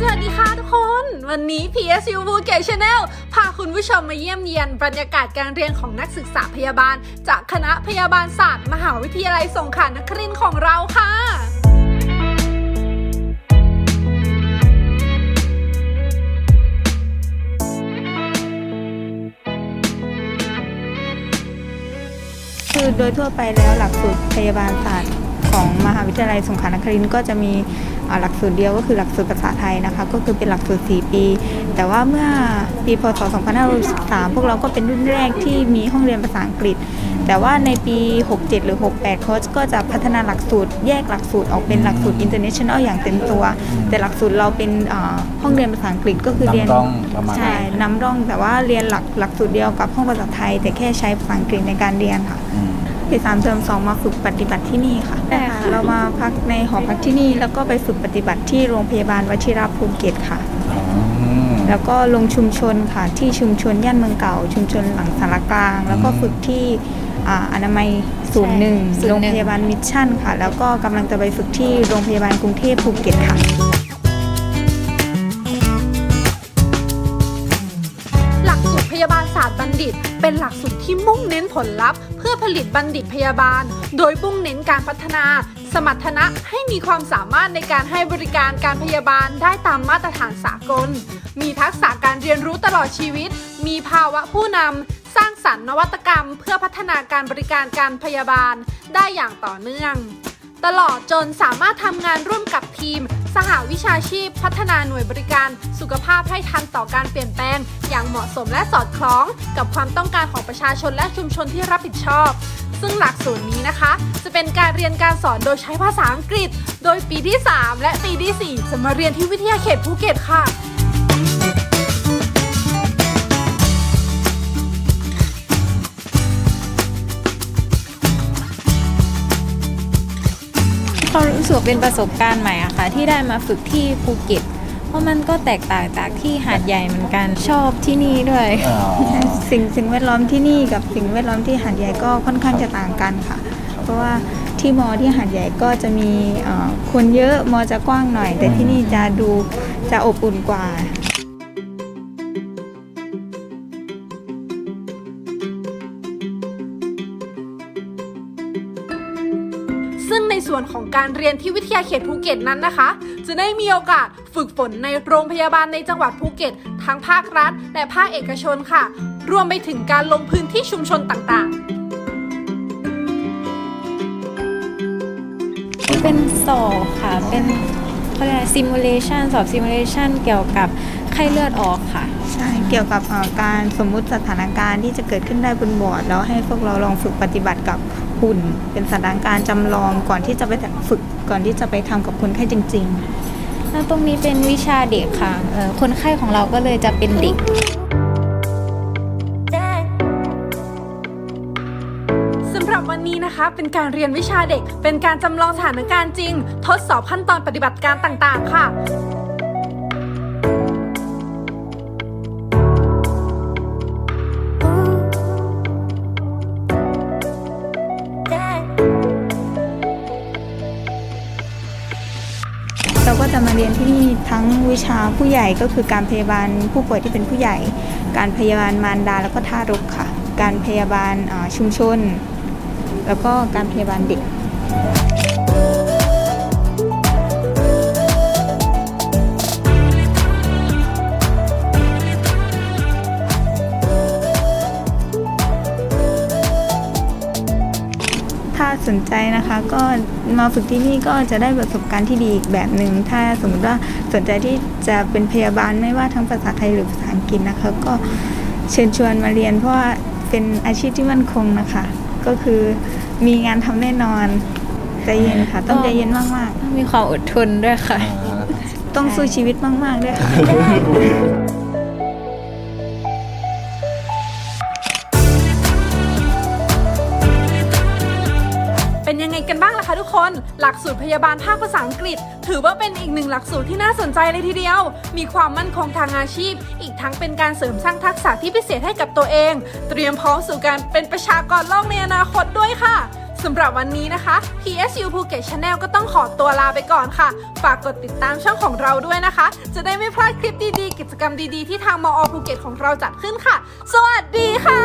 สวัสดีค่ะทุกคน วันนี้ PSU ภูเก็ต Channel พาคุณผู้ชมมาเยี่ยมเยียนบรรยากาศการเรียนของนักศึกษาพยาบาล จากคณะพยาบาลศาสตร์ มหาวิทยาลัยสงขลานครินทร์ของเราค่ะคือโดยทั่วไปแล้วหลักสูตรพยาบาลศาสตร์ ของมหาวิทยาลัยสงขลานครินทร์ก็จะมีอ่าหลักสูตรเดียวก็คือหลักสูตรภาษาไทยนะคะ ก็คือเป็นหลักสูตร 4 ปี แต่ว่าเมื่อปีพศ 2563 พวกเราก็เป็นรุ่นแรกที่มีห้องเรียนภาษาอังกฤษ แต่ว่าในปี 67 หรือ 68โค้ชก็จะพัฒนาหลักสูตรแยกหลักสูตรออกเป็นหลักสูตร international อย่างเต็มตัว แต่หลักสูตรเราเป็นอ่าห้องเรียนภาษาอังกฤษก็คือเรียนนำร่องประมาณใช่นำร่องแต่ว่าเรียนหลักหลักสูตรเดียวกับห้องภาษาไทย แต่แค่ใช้ภาษาอังกฤษในการเรียนค่ะอืม ปีสามเทอมสองมาฝึกปฏิบัติที่นี่ค่ะใช่ค่ะ เรามาพักในหอพักที่นี่ แล้วก็ไปฝึกปฏิบัติที่โรงพยาบาลวชิระภูเก็ตค่ะอืมแล้วก็ลงชุมชนค่ะ ที่ชุมชนย่านเมืองเก่า ชุมชนหลังสารกลาง แล้วก็ฝึกที่อ่าอนามัยศูนย์หนึ่งใช่ศูนย์หนึ่งโรงพยาบาลมิชชั่นค่ะ แล้วก็กำลังจะไปฝึกที่โรงพยาบาลกรุงเทพภูเก็ตค่ะ หลักสูตรพยาบาลศาสตร์บัณฑิต เป็นหลักสูตรที่มุ่งเน้นผลลัพธ์เพื่อ ผลิตบัณฑิตพยาบาล โดยมุ่งเน้นการพัฒนา สมรรถนะให้มีความสามารถในการให้บริการการพยาบาลได้ตามมาตรฐานสากล มีทักษะการเรียนรู้ตลอดชีวิต มีภาวะผู้นำสร้างสรรค์นวัตกรรม เพื่อพัฒนาการบริการการพยาบาลได้อย่างต่อเนื่อง ตลอดจนสามารถทำงานร่วมกับทีม สหวิชาชีพ พัฒนาหน่วยบริการสุขภาพให้ทันต่อการเปลี่ยนแปลง อย่างเหมาะสมและสอดคล้องกับความต้องการของประชาชนและชุมชนที่รับผิดชอบ ซึ่งหลักสูตรนี้นะคะ จะเป็นการเรียนการสอนโดยใช้ภาษาอังกฤษ โดยปีที่ 3 และปีที่ 4 จะมาเรียนที่วิทยาเขตภูเก็ตค่ะ เขารู้สึกว่าเป็นประสบการณ์ใหม่อะค่ะ ที่ได้มาฝึกที่ภูเก็ต เพราะมันก็แตกต่างจากที่หาดใหญ่เหมือนกัน ชอบที่นี่ด้วย อ๋อ สิ่งสิ่งแวดล้อมที่นี่กับสิ่งแวดล้อมที่หาดใหญ่ก็ค่อนข้างจะต่างกันค่ะ เพราะว่าที่มอที่หาดใหญ่ก็จะมีเอ่อคนเยอะมอจะกว้างหน่อย แต่ที่นี่จะดูจะอบอุ่นกว่า ซึ่งในส่วนของการเรียนที่วิทยาเขตภูเก็ตนั้นนะคะ จะได้มีโอกาสฝึกฝนในโรงพยาบาลในจังหวัดภูเก็ต ทั้งภาครัฐ และภาคเอกชนค่ะ รวมไปถึงการลงพื้นที่ชุมชนต่างๆเป็นสอบค่ะ เป็นเขาเรียกซิมูเลชันสอบซิมูเลชันเกี่ยวกับไข้เลือดออกค่ะ ใช่ เกี่ยวกับเอ่อการสมมุติสถานการณ์ที่จะเกิดขึ้นได้บนบอร์ด แล้วให้พวกเราลองฝึกปฏิบัติกับ หุ่น เป็นสถานการณ์จำลองก่อนที่จะไปฝึกก่อนที่จะไปทำกับคนไข้จริง ๆ แล้วตรงนี้เป็นวิชาเด็กค่ะเอ่อคนไข้ของเราก็เลยจะเป็นเด็กสำหรับวันนี้นะคะเป็นการเรียนวิชาเด็ก เป็นการจำลองสถานการณ์จริง ทดสอบขั้นตอนปฏิบัติการต่างๆ ค่ะ เราก็จะมาเรียนที่นี่ทั้งวิชาผู้ใหญ่ก็คือการพยาบาลผู้ป่วยที่เป็นผู้ใหญ่ การพยาบาลมารดาแล้วก็ทารกค่ะ การพยาบาลชุมชน แล้วก็การพยาบาลเด็ก สนใจนะคะก็มาฝึกที่นี่ก็จะได้ประสบการณ์ที่ดีอีกแบบหนึ่งถ้าสมมติว่าสนใจที่จะเป็นพยาบาลไม่ว่าทั้งภาษาไทยหรือภาษาอังกฤษนะคะ ก็เชิญชวนมาเรียน เพราะว่าเป็นอาชีพที่มั่นคงนะคะ ก็คือมีงานทำแน่นอนใจเย็นค่ะ ต้องใจเย็นมากมีความอดทนด้วยค่ะอ่าๆต้องสู้ชีวิตมาก ๆ ด้วยค่ะ เป็นยังไงกันบ้างล่ะคะทุกคน หลักสูตรพยาบาลภาคภาษาอังกฤษ ถือว่าเป็นอีกหนึ่งหลักสูตรที่น่าสนใจเลยทีเดียว มีความมั่นคงทางอาชีพ อีกทั้งเป็นการเสริมสร้างทักษะที่พิเศษให้กับตัวเอง เตรียมพร้อมสู่การเป็นประชากรโลกในอนาคตด้วยค่ะสำหรับวันนี้นะคะ PSU ภูเก็ต Channel ก็ต้องขอตัวลาไปก่อนค่ะ ฝากกดติดตามช่องของเราด้วยนะคะ จะได้ไม่พลาดคลิปดีๆ กิจกรรมดีๆ ที่ทางมอภูเก็ตของเราจัดขึ้นค่ะ สวัสดีค่ะ